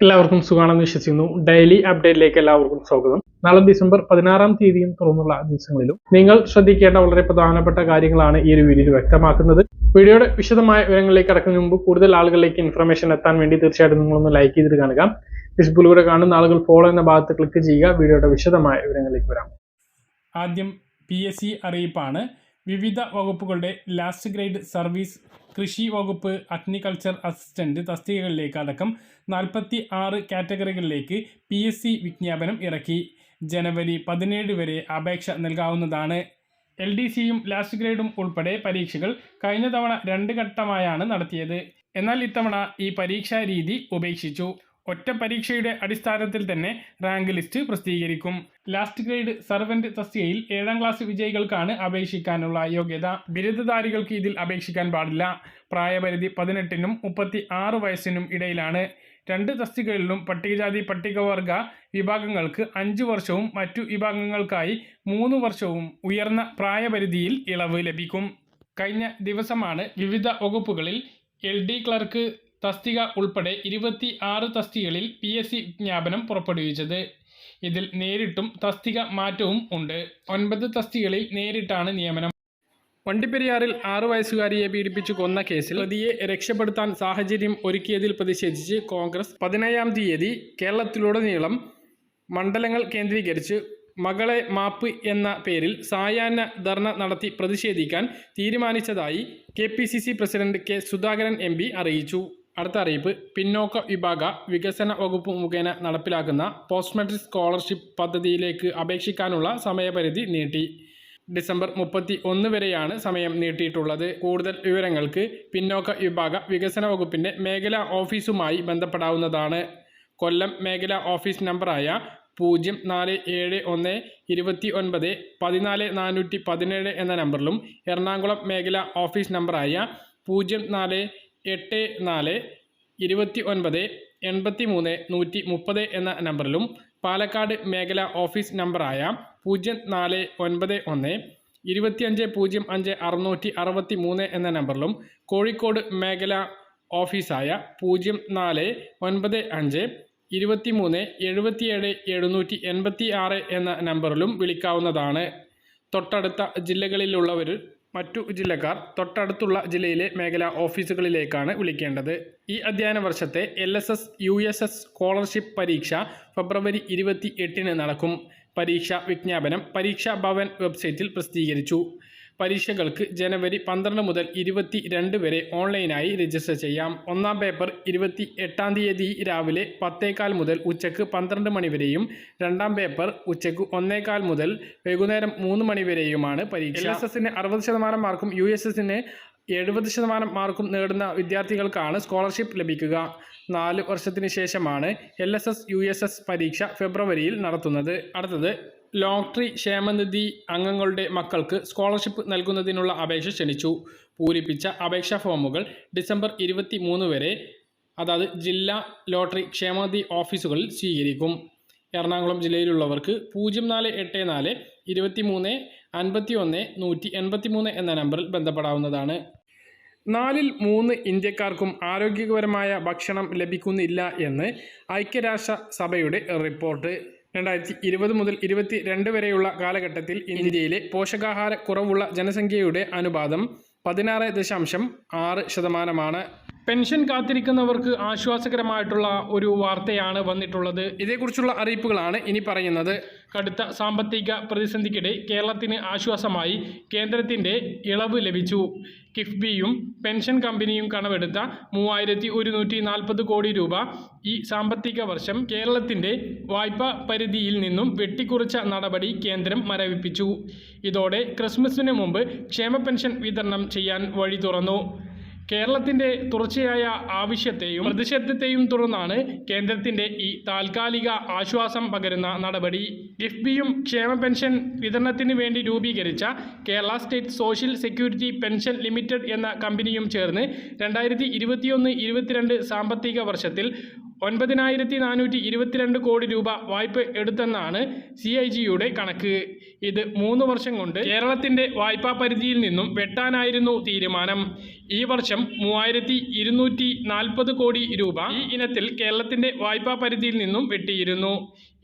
എല്ലാവർക്കും സുഖമാണെന്ന് വിശ്വസിക്കുന്നു. ഡെയിലി അപ്ഡേറ്റിലേക്ക് എല്ലാവർക്കും സ്വാഗതം. നാളെ ഡിസംബർ പതിനാറാം തീയതിയും തുറന്നുള്ള ദിവസങ്ങളിലും നിങ്ങൾ ശ്രദ്ധിക്കേണ്ട വളരെ പ്രധാനപ്പെട്ട കാര്യങ്ങളാണ് ഈ ഒരു വീഡിയോയിൽ വ്യക്തമാക്കുന്നത്. വീഡിയോയുടെ വിശദമായ വിവരങ്ങളിലേക്ക് കടക്കുന്നതിന് മുമ്പ് കൂടുതൽ ആളുകളിലേക്ക് ഇൻഫർമേഷൻ എത്താൻ വേണ്ടി തീർച്ചയായിട്ടും നിങ്ങളൊന്ന് ലൈക്ക് ചെയ്തിട്ട് കാണുക. ഫേസ്ബുക്കിലൂടെ കാണുന്ന ആളുകൾ ഫോളോ എന്ന ഭാഗത്ത് ക്ലിക്ക് ചെയ്യുക. വീഡിയോയുടെ വിശദമായ വിവരങ്ങളിലേക്ക് വരാം. ആദ്യം പി എസ് സി അറിയിപ്പാണ്. വിവിധ വകുപ്പുകളുടെ ലാസ്റ്റ് ഗ്രേഡ് സർവീസ് കൃഷി വകുപ്പ് അഗ്നികൾച്ചർ അസിസ്റ്റന്റ് തസ്തികകളിലേക്ക് അടക്കം നാൽപ്പത്തി ആറ് കാറ്റഗറികളിലേക്ക് പി എസ് സി വിജ്ഞാപനം ഇറക്കി. ജനുവരി പതിനേഴ് വരെ അപേക്ഷ നൽകാവുന്നതാണ്. എൽ ഡി സിയും ലാസ്റ്റ് ഗ്രേഡും ഉൾപ്പെടെ പരീക്ഷകൾ കഴിഞ്ഞ തവണ രണ്ട് ഘട്ടമായാണ് നടത്തിയത്. എന്നാൽ ഇത്തവണ ഈ പരീക്ഷാ രീതി ഉപേക്ഷിച്ചു. ഒറ്റ പരീക്ഷയുടെ അടിസ്ഥാനത്തിൽ തന്നെ റാങ്ക് ലിസ്റ്റ് പ്രസിദ്ധീകരിക്കും. ലാസ്റ്റ് ഗ്രേഡ് സർവന്റ് തസ്തികയിൽ ഏഴാം ക്ലാസ് വിജയികൾക്കാണ് അപേക്ഷിക്കാനുള്ള യോഗ്യത. ബിരുദധാരികൾക്ക് ഇതിൽ അപേക്ഷിക്കാൻ പാടില്ല. പ്രായപരിധി പതിനെട്ടിനും മുപ്പത്തി ആറ് വയസ്സിനും ഇടയിലാണ്. രണ്ട് തസ്തികകളിലും പട്ടികജാതി പട്ടികവർഗ വിഭാഗങ്ങൾക്ക് അഞ്ച് വർഷവും മറ്റു വിഭാഗങ്ങൾക്കായി മൂന്ന് വർഷവും ഉയർന്ന പ്രായപരിധിയിൽ ഇളവ് ലഭിക്കും. കഴിഞ്ഞ ദിവസമാണ് വിവിധ വകുപ്പുകളിൽ എൽ ഡി ക്ലർക്ക് തസ്തിക ഉൾപ്പെടെ ഇരുപത്തി ആറ് തസ്തികകളിൽ പി എസ് സി വിജ്ഞാപനം പുറപ്പെടുവിച്ചത്. ഇതിൽ നേരിട്ടും തസ്തിക മാറ്റവും ഉണ്ട്. ഒൻപത് തസ്തികളിൽ നേരിട്ടാണ് നിയമനം. വണ്ടിപ്പെരിയാറിൽ ആറു വയസ്സുകാരിയെ പീഡിപ്പിച്ചു കൊന്ന കേസിൽ പ്രതിയെ രക്ഷപ്പെടുത്താൻ സാഹചര്യം ഒരുക്കിയതിൽ പ്രതിഷേധിച്ച് കോൺഗ്രസ് പതിനേഴാം തീയതി കേരളത്തിലുടനീളം മണ്ഡലങ്ങൾ കേന്ദ്രീകരിച്ച് മകളെ മാപ്പ് എന്ന പേരിൽ സായാഹ്ന ധർണ നടത്തി പ്രതിഷേധിക്കാൻ തീരുമാനിച്ചതായി K president K Sudhakaran M അറിയിച്ചു. അടുത്ത അറിയിപ്പ്. പിന്നോക്ക വിഭാഗ വികസന വകുപ്പ് മുഖേന നടപ്പിലാക്കുന്ന പോസ്റ്റ് മെട്രിക് സ്കോളർഷിപ്പ് പദ്ധതിയിലേക്ക് അപേക്ഷിക്കാനുള്ള സമയപരിധി നീട്ടി. ഡിസംബർ മുപ്പത്തി ഒന്ന് വരെയാണ് സമയം നീട്ടിയിട്ടുള്ളത്. കൂടുതൽ വിവരങ്ങൾക്ക് പിന്നോക്ക വിഭാഗ വികസന വകുപ്പിന്റെ മേഖലാ ഓഫീസുമായി ബന്ധപ്പെടാവുന്നതാണ്. കൊല്ലം മേഖലാ ഓഫീസ് നമ്പറായ പൂജ്യം നാല് ഏഴ് ഒന്ന് ഇരുപത്തി ഒൻപത് പതിനാല് നാനൂറ്റി പതിനേഴ് എന്ന നമ്പറിലും എറണാകുളം മേഖലാ ഓഫീസ് നമ്പറായ പൂജ്യം നാല് എട്ട് നാല് ഇരുപത്തി ഒൻപത് എൺപത്തി മൂന്ന് നൂറ്റി മുപ്പത് എന്ന നമ്പറിലും പാലക്കാട് മേഖല ഓഫീസ് നമ്പറായ പൂജ്യം നാല് ഒൻപത് ഒന്ന് ഇരുപത്തിയഞ്ച് പൂജ്യം അഞ്ച് അറുന്നൂറ്റി അറുപത്തി മൂന്ന് എന്ന നമ്പറിലും കോഴിക്കോട് മേഖല ഓഫീസായ പൂജ്യം നാല് ഒൻപത് അഞ്ച് ഇരുപത്തി മൂന്ന് എഴുപത്തിയേഴ് എഴുന്നൂറ്റി എൺപത്തി ആറ് എന്ന നമ്പറിലും വിളിക്കാവുന്നതാണ്. തൊട്ടടുത്ത ജില്ലകളിലുള്ളവർ മറ്റു ജില്ലക്കാർ തൊട്ടടുത്തുള്ള ജില്ലയിലെ മേഖലാ ഓഫീസുകളിലേക്കാണ് വിളിക്കേണ്ടത്. ഈ അധ്യയന വർഷത്തെ L S S U S S scholarship പരീക്ഷ ഫെബ്രുവരി ഇരുപത്തി എട്ടിന് നടക്കും. പരീക്ഷാ വിജ്ഞാപനം പരീക്ഷാ ഭവൻ വെബ്സൈറ്റിൽ പ്രസിദ്ധീകരിച്ചു. പരീക്ഷകൾക്ക് ജനുവരി പന്ത്രണ്ട് മുതൽ ഇരുപത്തി രണ്ട് വരെ ഓൺലൈനായി രജിസ്റ്റർ ചെയ്യാം. ഒന്നാം പേപ്പർ ഇരുപത്തി എട്ടാം തീയതി രാവിലെ പത്തേകാൽ മുതൽ ഉച്ചയ്ക്ക് പന്ത്രണ്ട് മണിവരെയും രണ്ടാം പേപ്പർ ഉച്ചയ്ക്ക് ഒന്നേകാൽ മുതൽ വൈകുന്നേരം മൂന്ന് മണിവരെയുമാണ് പരീക്ഷ. എൽ എസ് എസിന് അറുപത് ശതമാനം മാർക്കും യു എസ് എസിന് എഴുപത് ശതമാനം മാർക്കും നേടുന്ന വിദ്യാർത്ഥികൾക്കാണ് സ്കോളർഷിപ്പ് ലഭിക്കുക. നാല് വർഷത്തിന് ശേഷമാണ് L S S U S S പരീക്ഷ ഫെബ്രുവരിയിൽ നടത്തുന്നത്. അടുത്തത് ലോട്ടറി ക്ഷേമനിധി അംഗങ്ങളുടെ മക്കൾക്ക് സ്കോളർഷിപ്പ് നൽകുന്നതിനുള്ള അപേക്ഷ ക്ഷണിച്ചു. പൂരിപ്പിച്ച അപേക്ഷാ ഫോമുകൾ ഡിസംബർ ഇരുപത്തി മൂന്ന് വരെ അതായത് ജില്ലാ ലോട്ടറി ക്ഷേമനിധി ഓഫീസുകളിൽ സ്വീകരിക്കും. എറണാകുളം ജില്ലയിലുള്ളവർക്ക് പൂജ്യം നാല് എട്ട് നാല് ഇരുപത്തി മൂന്ന് അൻപത്തി ഒന്ന് നൂറ്റി എൺപത്തി മൂന്ന് എന്ന നമ്പറിൽ ബന്ധപ്പെടാവുന്നതാണ്. നാലിൽ മൂന്ന് ഇന്ത്യക്കാർക്കും ആരോഗ്യകരമായ ഭക്ഷണം ലഭിക്കുന്നില്ല എന്ന് ഐക്യരാഷ്ട്ര സഭയുടെ റിപ്പോർട്ട്. രണ്ടായിരത്തി ഇരുപത് മുതൽ ഇരുപത്തി രണ്ട് വരെയുള്ള കാലഘട്ടത്തിൽ ഇന്ത്യയിലെ പോഷകാഹാര കുറവുള്ള ജനസംഖ്യയുടെ അനുപാതം പതിനാറ് ദശാംശം ആറ് ശതമാനമാണ്. പെൻഷൻ കാത്തിരിക്കുന്നവർക്ക് ആശ്വാസകരമായിട്ടുള്ള ഒരു വാർത്തയാണ് വന്നിട്ടുള്ളത്. ഇതേക്കുറിച്ചുള്ള അറിയിപ്പുകളാണ് ഇനി പറയുന്നത്. കടുത്ത സാമ്പത്തിക പ്രതിസന്ധിക്കിടെ കേരളത്തിന് ആശ്വാസമായി കേന്ദ്രത്തിന്റെ ഇളവ് ലഭിച്ചു. കിഫ്ബിയും പെൻഷൻ കമ്പനിയും കണവെടുത്ത മൂവായിരത്തി ഒരുന്നൂറ്റി നാൽപ്പത് കോടി രൂപ ഈ സാമ്പത്തിക വർഷം കേരളത്തിന്റെ വായ്പാ പരിധിയിൽ നിന്നും വെട്ടിക്കുറച്ച നടപടി കേന്ദ്രം മരവിപ്പിച്ചു. ഇതോടെ ക്രിസ്മസിന് മുമ്പ് ക്ഷേമ പെൻഷൻ വിതരണം ചെയ്യാൻ വഴി തുറന്നു. കേരളത്തിന്റെ തുടർച്ചയായ ആവശ്യത്തെയും പ്രതിഷേധത്തെയും തുടർന്നാണ് കേന്ദ്രത്തിന്റെ ഈ താൽക്കാലിക ആശ്വാസം പകരുന്ന നടപടി. കിഫ്ബിയും ക്ഷേമ പെൻഷൻ വിതരണത്തിന് വേണ്ടി രൂപീകരിച്ച Kerala state social security pension limited എന്ന കമ്പനിയും ചേർന്ന് രണ്ടായിരത്തി ഇരുപത്തിയൊന്ന് ഇരുപത്തിരണ്ട് സാമ്പത്തിക വർഷത്തിൽ ഒൻപതിനായിരത്തി നാനൂറ്റി ഇരുപത്തിരണ്ട് കോടി രൂപ വായ്പ എടുത്തെന്നാണ് സി ഐ ജിയുടെ കണക്ക്. ഇത് മൂന്ന് വർഷം കൊണ്ട് കേരളത്തിന്റെ വായ്പാ പരിധിയിൽ നിന്നും വെട്ടാനായിരുന്നു തീരുമാനം. ഈ വർഷം മൂവായിരത്തി ഇരുന്നൂറ്റി നാൽപ്പത് കോടി രൂപ ഈ ഇനത്തിൽ കേരളത്തിന്റെ വായ്പാ പരിധിയിൽ നിന്നും വെട്ടിയിരുന്നു.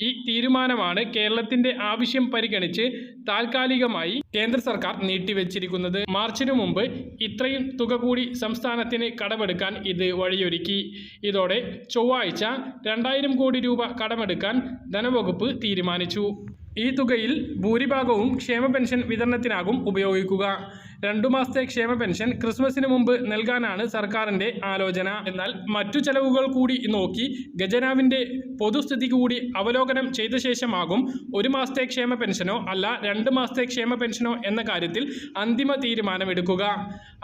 ഈ തീരുമാനമാണ് കേരളത്തിന്റെ ആവശ്യം പരിഗണിച്ച് താൽക്കാലികമായി കേന്ദ്ര സർക്കാർ നീട്ടിവെച്ചിരിക്കുന്നത്. മാർച്ചിനു മുമ്പ് ഇത്രയും തുക കൂടി സംസ്ഥാനത്തിന് കടമെടുക്കാൻ ഇത് വഴിയൊരുക്കി. ഇതോടെ ചൊവ്വാഴ്ച രണ്ടായിരം കോടി രൂപ കടമെടുക്കാൻ ധനവകുപ്പ് തീരുമാനിച്ചു. ഈ തുകയിൽ ഭൂരിഭാഗവും ക്ഷേമ പെൻഷൻ വിതരണത്തിനാകും ഉപയോഗിക്കുക. രണ്ടു മാസത്തെ ക്ഷേമ പെൻഷൻ ക്രിസ്മസിന് മുമ്പ് നൽകാനാണ് സർക്കാരിന്റെ ആലോചന. എന്നാൽ മറ്റു ചെലവുകൾ കൂടി നോക്കി ഗജനാവിന്റെ പൊതുസ്ഥിതി കൂടി അവലോകനം ചെയ്ത ശേഷമാകും ഒരു മാസത്തെ ക്ഷേമ പെൻഷനോ അല്ല രണ്ട് മാസത്തെ ക്ഷേമ പെൻഷനോ എന്ന കാര്യത്തിൽ അന്തിമ തീരുമാനമെടുക്കുക.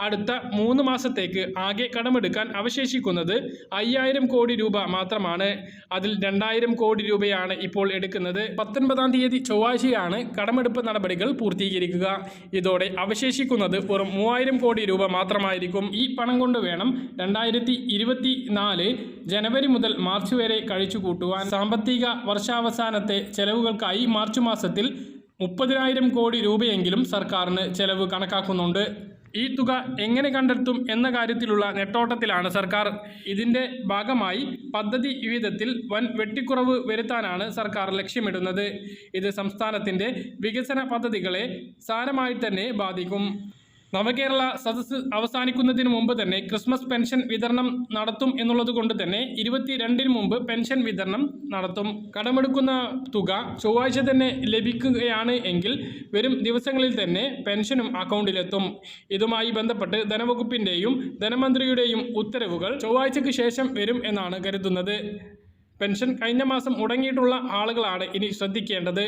അടുത്ത മൂന്ന് മാസത്തേക്ക് ആകെ കടമെടുക്കാൻ അവശേഷിക്കുന്നത് അയ്യായിരം കോടി രൂപ മാത്രമാണ്. അതിൽ രണ്ടായിരം കോടി രൂപയാണ് ഇപ്പോൾ എടുക്കുന്നത്. പത്തൊൻപതാം തീയതി ചൊവ്വാഴ്ചയാണ് കടമെടുപ്പ് നടപടികൾ പൂർത്തീകരിക്കുക. ഇതോടെ അവശേഷിക്കുന്നത് വെറും മൂവായിരം കോടി രൂപ മാത്രമായിരിക്കും ഈ പണം കൊണ്ട് വേണം രണ്ടായിരത്തി ഇരുപത്തി നാല് ജനുവരി മുതൽ മാർച്ച് വരെ കഴിച്ചു കൂട്ടുവാൻ. സാമ്പത്തിക വർഷാവസാനത്തെ ചെലവുകൾക്കായി മാർച്ച് മാസത്തിൽ മുപ്പതിനായിരം കോടി രൂപയെങ്കിലും സർക്കാരിന് ചെലവ് കണക്കാക്കുന്നുണ്ട്. ഈ തുക എങ്ങനെ കണ്ടെത്തും എന്ന കാര്യത്തിലുള്ള നെട്ടോട്ടത്തിലാണ് സർക്കാർ. ഇതിന്റെ ഭാഗമായി പദ്ധതി വിഹിതത്തിൽ വൻ വെട്ടിക്കുറവ് വരുത്താനാണ് സർക്കാർ ലക്ഷ്യമിടുന്നത്. ഇത് സംസ്ഥാനത്തിന്റെ വികസന പദ്ധതികളെ സാരമായി തന്നെ ബാധിക്കും. നവകേരള സദസ്സ് അവസാനിക്കുന്നതിന് മുമ്പ് തന്നെ ക്രിസ്മസ് പെൻഷൻ വിതരണം നടത്തും എന്നുള്ളത് കൊണ്ട് തന്നെ ഇരുപത്തിരണ്ടിന് മുമ്പ് പെൻഷൻ വിതരണം നടത്തും. കടമെടുക്കുന്ന തുക ചൊവ്വാഴ്ച തന്നെ ലഭിക്കുകയാണ് എങ്കിൽ വരും ദിവസങ്ങളിൽ തന്നെ പെൻഷനും അക്കൗണ്ടിലെത്തും. ഇതുമായി ബന്ധപ്പെട്ട് ധനവകുപ്പിന്റെയും ധനമന്ത്രിയുടെയും ഉത്തരവുകൾ ചൊവ്വാഴ്ചയ്ക്ക് ശേഷം വരും എന്നാണ് കരുതുന്നത്. പെൻഷൻ കഴിഞ്ഞ മാസം മുടങ്ങിയിട്ടുള്ള ആളുകളാണ് ഇനി ശ്രദ്ധിക്കേണ്ടത്.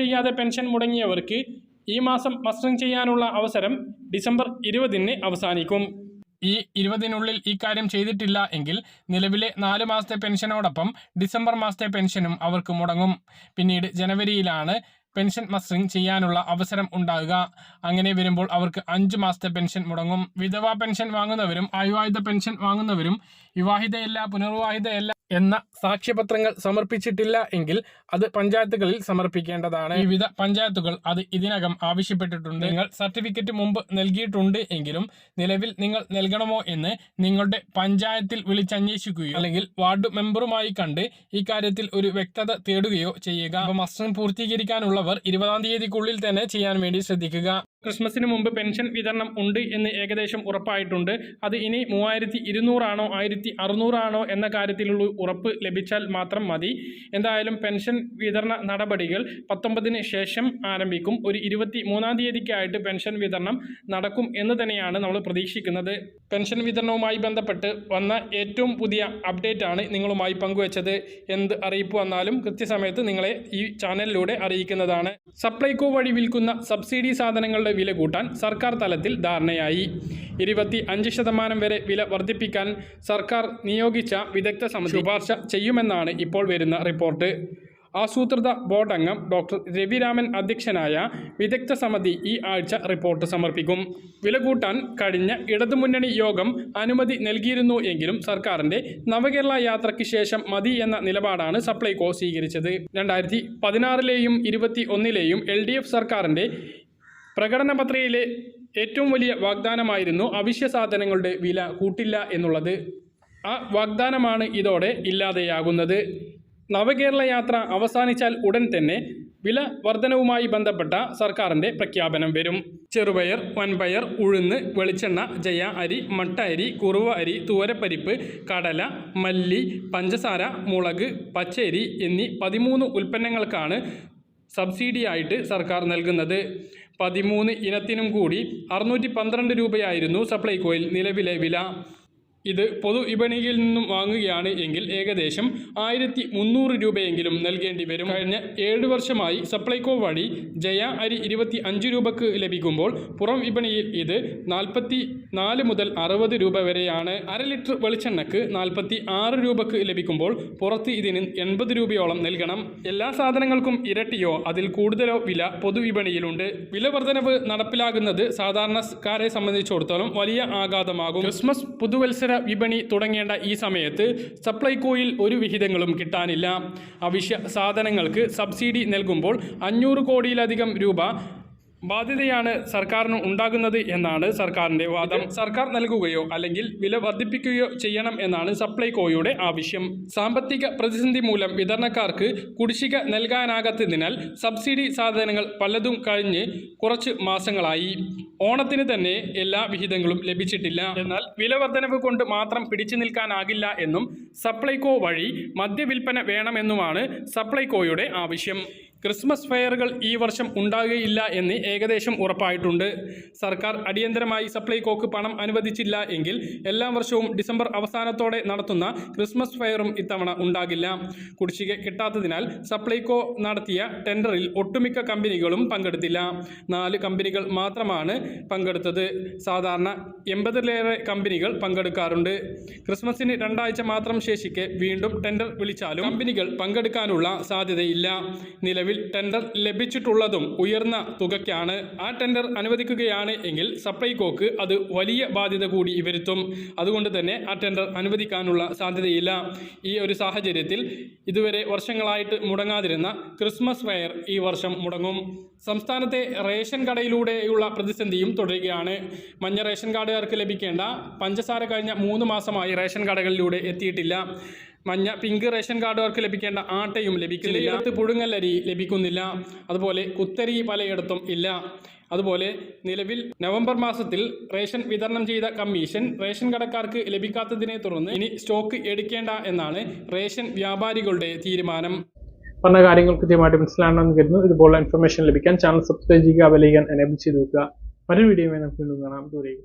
ചെയ്യാതെ പെൻഷൻ മുടങ്ങിയവർക്ക് ഈ മാസം മസ്റ്ററിംഗ് ചെയ്യാനുള്ള അവസരം ഡിസംബർ ഇരുപതിന് അവസാനിക്കും. ഈ ഇരുപതിനുള്ളിൽ ഈ കാര്യം ചെയ്തിട്ടില്ല എങ്കിൽ നിലവിലെ നാല് മാസത്തെ പെൻഷനോടൊപ്പം ഡിസംബർ മാസത്തെ പെൻഷനും അവർക്ക് മുടങ്ങും. പിന്നീട് ജനുവരിയിലാണ് പെൻഷൻ മസ്റ്ററിംഗ് ചെയ്യാനുള്ള അവസരം ഉണ്ടാകുക. അങ്ങനെ വരുമ്പോൾ അവർക്ക് അഞ്ച് മാസത്തെ പെൻഷൻ മുടങ്ങും. വിധവാ പെൻഷൻ വാങ്ങുന്നവരും ആയുവായുധ പെൻഷൻ വാങ്ങുന്നവരും വിവാഹിതയല്ല പുനർവിവാഹിതയല്ല എന്ന സാക്ഷ്യപത്രങ്ങൾ സമർപ്പിച്ചിട്ടില്ല എങ്കിൽ അത് പഞ്ചായത്തുകളിൽ സമർപ്പിക്കേണ്ടതാണ്. വിവിധ പഞ്ചായത്തുകൾ അത് ഇതിനകം ആവശ്യപ്പെട്ടിട്ടുണ്ട്. നിങ്ങൾ സർട്ടിഫിക്കറ്റ് മുമ്പ് നൽകിയിട്ടുണ്ട് എങ്കിലും നിലവിൽ നിങ്ങൾ നൽകണമോ എന്ന് നിങ്ങളുടെ പഞ്ചായത്തിൽ വിളിച്ചന്വേഷിക്കുകയോ അല്ലെങ്കിൽ വാർഡ് മെമ്പറുമായി കണ്ട് ഈ കാര്യത്തിൽ ഒരു വ്യക്തത തേടുകയോ ചെയ്യുക. മസ്റ്ററിംഗ് പൂർത്തീകരിക്കാനുള്ളവർ ഇരുപതാം തീയതിക്കുള്ളിൽ തന്നെ ചെയ്യാൻ വേണ്ടി ശ്രദ്ധിക്കുക. ക്രിസ്മസിന് മുമ്പ് പെൻഷൻ വിതരണം ഉണ്ട് എന്ന് ഏകദേശം ഉറപ്പായിട്ടുണ്ട്. അത് ഇനി മൂവായിരത്തി ഇരുന്നൂറാണോ ആയിരത്തി അറുന്നൂറാണോ എന്ന കാര്യത്തിലുള്ള ഉറപ്പ് ലഭിച്ചാൽ മാത്രം മതി. എന്തായാലും പെൻഷൻ വിതരണ നടപടികൾ പത്തൊമ്പതിന് ശേഷം ആരംഭിക്കും. ഒരു ഇരുപത്തി മൂന്നാം തീയതിക്കായിട്ട് പെൻഷൻ വിതരണം നടക്കും എന്ന് തന്നെയാണ് നമ്മൾ പ്രതീക്ഷിക്കുന്നത്. പെൻഷൻ വിതരണവുമായി ബന്ധപ്പെട്ട് വന്ന ഏറ്റവും പുതിയ അപ്ഡേറ്റ് ആണ് നിങ്ങളുമായി പങ്കുവച്ചത്. എന്ത് അറിയിപ്പ് വന്നാലും കൃത്യസമയത്ത് നിങ്ങളെ ഈ ചാനലിലൂടെ അറിയിക്കുന്നതാണ്. സപ്ലൈകോ വഴി വിൽക്കുന്ന സബ്സിഡി സാധനങ്ങളുടെ വില കൂട്ടാൻ സർക്കാർ തലത്തിൽ ധാരണയായി. ഇരുപത്തി അഞ്ച് ശതമാനം വരെ വില വർദ്ധിപ്പിക്കാൻ സർക്കാർ നിയോഗിച്ച വിദഗ്ധ സമിതി ശുപാർശ ചെയ്യുമെന്നാണ് ഇപ്പോൾ വരുന്ന റിപ്പോർട്ട്. ആസൂത്രിത ബോർഡ് അംഗം ഡോക്ടർ രവിരാമൻ അധ്യക്ഷനായ വിദഗ്ധ സമിതി ഈ ആഴ്ച റിപ്പോർട്ട് സമർപ്പിക്കും. വില കൂട്ടാൻ കഴിഞ്ഞ ഇടതുമുന്നണി യോഗം അനുമതി നൽകിയിരുന്നു എങ്കിലും സർക്കാരിന്റെ നവകേരള യാത്രയ്ക്ക് ശേഷം മതി എന്ന നിലപാടാണ് സപ്ലൈകോ സ്വീകരിച്ചത്. രണ്ടായിരത്തി പതിനാറിലെയും ഇരുപത്തി ഒന്നിലെയും എൽ ഡി എഫ് സർക്കാരിന്റെ പ്രകടന പത്രികയിലെ ഏറ്റവും വലിയ വാഗ്ദാനമായിരുന്നു അവശ്യ സാധനങ്ങളുടെ വില കൂട്ടില്ല എന്നുള്ളത്. ആ വാഗ്ദാനമാണ് ഇതോടെ ഇല്ലാതെയാകുന്നത്. നവകേരള യാത്ര അവസാനിച്ചാൽ ഉടൻ തന്നെ വില വർധനവുമായി ബന്ധപ്പെട്ട സർക്കാരിന്റെ പ്രഖ്യാപനം വരും. ചെറുപയർ വൻപയർ ഉഴുന്ന് വെളിച്ചെണ്ണ ജയ അരി മട്ട അരി കുറുവ അരി തുവരപ്പരിപ്പ് കടല മല്ലി പഞ്ചസാര മുളക് പച്ചരി എന്നീ പതിമൂന്ന് ഉൽപ്പന്നങ്ങൾക്കാണ് സബ്സിഡിയായിട്ട് സർക്കാർ നൽകുന്നത്. പതിമൂന്ന് ഇനത്തിനും കൂടി അറുന്നൂറ്റി പന്ത്രണ്ട് രൂപയായിരുന്നു സപ്ലൈകോയിൽ നിലവിലെ വില. ഇത് പൊതു വിപണിയിൽ നിന്നും വാങ്ങുകയാണ് എങ്കിൽ ഏകദേശം ആയിരത്തി മുന്നൂറ് രൂപയെങ്കിലും നൽകേണ്ടി വരും. കഴിഞ്ഞ ഏഴ് വർഷമായി സപ്ലൈകോ വഴി ജയ അരി ഇരുപത്തി അഞ്ച് രൂപക്ക് ലഭിക്കുമ്പോൾ പുറം വിപണിയിൽ ഇത് നാൽപ്പത്തി നാല് മുതൽ അറുപത് രൂപ വരെയാണ്. അര ലിറ്റർ വെളിച്ചെണ്ണക്ക് നാൽപ്പത്തി ആറ് രൂപക്ക് ലഭിക്കുമ്പോൾ പുറത്ത് ഇതിന് എൺപത് രൂപയോളം നൽകണം. എല്ലാ സാധനങ്ങൾക്കും ഇരട്ടിയോ അതിൽ കൂടുതലോ വില പൊതുവിപണിയിലുണ്ട് വില വർധനവ് നടപ്പിലാകുന്നത് സാധാരണക്കാരെ സംബന്ധിച്ചിടത്തോളം വലിയ ആഘാതമാകും. ക്രിസ്മസ് പുതുവത്സര വിപണി തുടങ്ങേണ്ട ഈ സമയത്ത് സപ്ലൈകോയിൽ ഒരു വിഹിതങ്ങളും കിട്ടാനില്ല. അവശ്യ സാധനങ്ങൾക്ക് സബ്സിഡി നൽകുമ്പോൾ അഞ്ഞൂറ് കോടിയിലധികം രൂപ ബാധ്യതയാണ് സർക്കാരിന് ഉണ്ടാകുന്നത് എന്നാണ് സർക്കാരിന്റെ വാദം. സർക്കാർ നൽകുകയോ അല്ലെങ്കിൽ വില വർദ്ധിപ്പിക്കുകയോ ചെയ്യണം എന്നാണ് സപ്ലൈകോയുടെ ആവശ്യം. സാമ്പത്തിക പ്രതിസന്ധി മൂലം വിതരണക്കാർക്ക് കുടിശ്ശിക നൽകാനാകാത്തതിനാൽ സബ്സിഡി സാധനങ്ങൾ പലതും കഴിഞ്ഞ് കുറച്ച് മാസങ്ങളായി. ഓണത്തിന് തന്നെ എല്ലാ വിഹിതങ്ങളും ലഭിച്ചിട്ടില്ല. എന്നാൽ വില വർധനവ് കൊണ്ട് മാത്രം പിടിച്ചു നിൽക്കാനാകില്ല എന്നും സപ്ലൈകോ വഴി മദ്യവിൽപ്പന വേണമെന്നുമാണ് സപ്ലൈകോയുടെ ആവശ്യം. ക്രിസ്മസ് ഫെയറുകൾ ഈ വർഷം ഉണ്ടാകുകയില്ല എന്ന് ഏകദേശം ഉറപ്പായിട്ടുണ്ട്. സർക്കാർ അടിയന്തരമായി സപ്ലൈകോക്ക് പണം അനുവദിച്ചില്ല എങ്കിൽ എല്ലാ വർഷവും ഡിസംബർ അവസാനത്തോടെ നടത്തുന്ന ക്രിസ്മസ് ഫെയറും ഇത്തവണ ഉണ്ടാകില്ല. കുടിശ്ശിക കിട്ടാത്തതിനാൽ സപ്ലൈകോ നടത്തിയ ടെൻഡറിൽ ഒട്ടുമിക്ക കമ്പനികളും പങ്കെടുത്തില്ല. നാല് കമ്പനികൾ മാത്രമാണ് പങ്കെടുത്തത്. സാധാരണ എൺപതിലേറെ കമ്പനികൾ പങ്കെടുക്കാറുണ്ട്. ക്രിസ്മസിന് രണ്ടാഴ്ച മാത്രം ശേഷിക്കെ വീണ്ടും ടെൻഡർ വിളിച്ചാലും കമ്പനികൾ പങ്കെടുക്കാനുള്ള സാധ്യതയില്ല. നിലവിൽ ടെൻഡർ ലഭിച്ചിട്ടുള്ളതും ഉയർന്ന തുകയ്ക്കാണ്. ആ ടെൻഡർ അനുവദിക്കുകയാണ് എങ്കിൽ സപ്ലൈകോക്ക് അത് വലിയ ബാധ്യത കൂടി വരുത്തും. അതുകൊണ്ട് തന്നെ ആ ടെൻഡർ അനുവദിക്കാനുള്ള സാധ്യതയില്ല. ഈ ഒരു സാഹചര്യത്തിൽ ഇതുവരെ വർഷങ്ങളായിട്ട് മുടങ്ങാതിരുന്ന ക്രിസ്മസ് ഫെയർ ഈ വർഷം മുടങ്ങും. സംസ്ഥാനത്തെ റേഷൻ കടയിലൂടെയുള്ള പ്രതിസന്ധിയും തുടരുകയാണ്. മഞ്ഞ റേഷൻ കാർഡുകാർക്ക് ലഭിക്കേണ്ട പഞ്ചസാര കഴിഞ്ഞ മൂന്ന് മാസമായി റേഷൻ കടകളിലൂടെ എത്തിയിട്ടില്ല. മഞ്ഞ പിങ്ക് റേഷൻ കാർഡുകാർക്ക് ലഭിക്കേണ്ട ആട്ടയും ലഭിക്കുന്നില്ല. ഇടത്ത് പുഴുങ്ങലരി ലഭിക്കുന്നില്ല. അതുപോലെ കുത്തരി പലയിടത്തും ഇല്ല. അതുപോലെ നിലവിൽ നവംബർ മാസത്തിൽ റേഷൻ വിതരണം ചെയ്ത കമ്മീഷൻ റേഷൻ കടക്കാർക്ക് ലഭിക്കാത്തതിനെ തുടർന്ന് ഇനി സ്റ്റോക്ക് എടുക്കേണ്ട എന്നാണ് റേഷൻ വ്യാപാരികളുടെ തീരുമാനം. പറഞ്ഞ കാര്യങ്ങൾ കൃത്യമായിട്ട് മനസ്സിലാണെന്ന് കരുതുന്നു. ഇതുപോലുള്ള ഇൻഫർമേഷൻ ലഭിക്കാൻ ചാനൽ സബ്സ്ക്രൈബ് ചെയ്യുക ബെലൈക്കൻ എനേബിൾ ചെയ്ത് വെക്കുക. മറ്റൊരു വീഡിയോ നമുക്ക് വീണ്ടും കാണാം. ദൂരേക്ക്